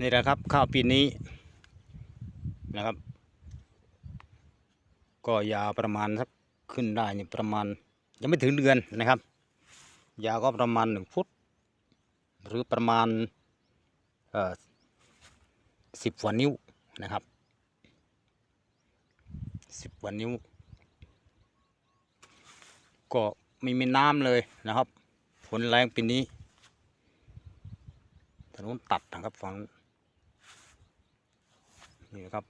นี่แหละครับข้าวปีนี้นะครับ ก็ยาวประมาณสักขึ้นได้เนี่ยประมาณ ยังไม่ถึงเดือนนะครับ ยาวก็ประมาณหนึ่งฟุต หรือประมาณเอ่อสิบกว่านิ้วนะครับสิบกว่านิ้ว ก็ไม่มีน้ำเลยนะครับฝนแรงปีนี้ถนนตัดนะครับฝั่ง นี่นะครับ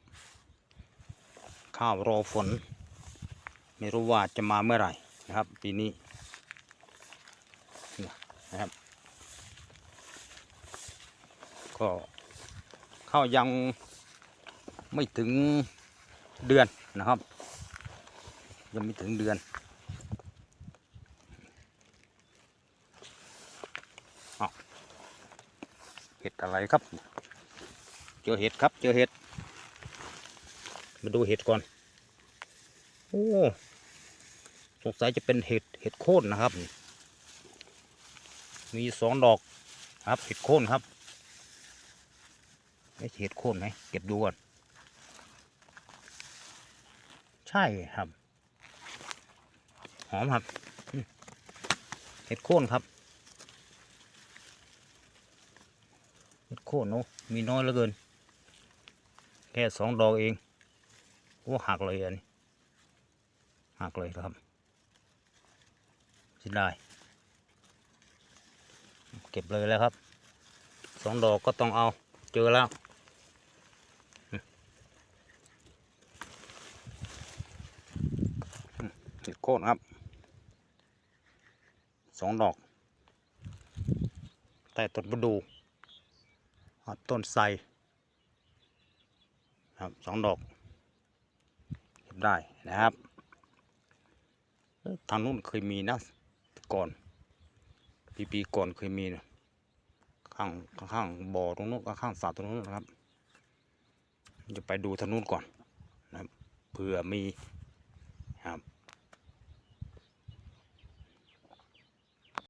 ข้าวรอฝน ไม่รู้ว่าจะมาเมื่อไหร่นะครับ ปีนี้นะครับ ก็ข้าวยังไม่ถึงเดือนนะครับ ยังไม่ถึงเดือนเห็ดอะไรครับ เจอเห็ดครับ เจอเห็ด มาดูเห็ดก่อน โอ้ สงสัยจะเป็นเห็ดเห็ดโค่นนะครับ มีสองดอกครับเห็ดโค่นครับไม่เห็ดโค่นไหมเก็บดูก่อน ใช่ครับ หอมครับ เห็ดโค่นครับ เห็ดโค่นโอ้มีน้อยเหลือเกิน แค่สองดอกเอง โอ้หักเลยอันนี้หักเลยครับสิได้ เก็บเลยแล้วครับสองดอกก็ต้องเอาเจอแล้วอืมอืมเห็ดโค่นครับสองดอกใต้ต้นประดูต้นไทรครับสองดอก ได้นะครับ ทางนู้นเคยมีนะก่อนปีปีก่อนเคยมีนะข้างข้างบ่อตรงนู้นข้างสระตรงนู้นนะครับ จะไปดูทางนู้นก่อนนะครับเผื่อมี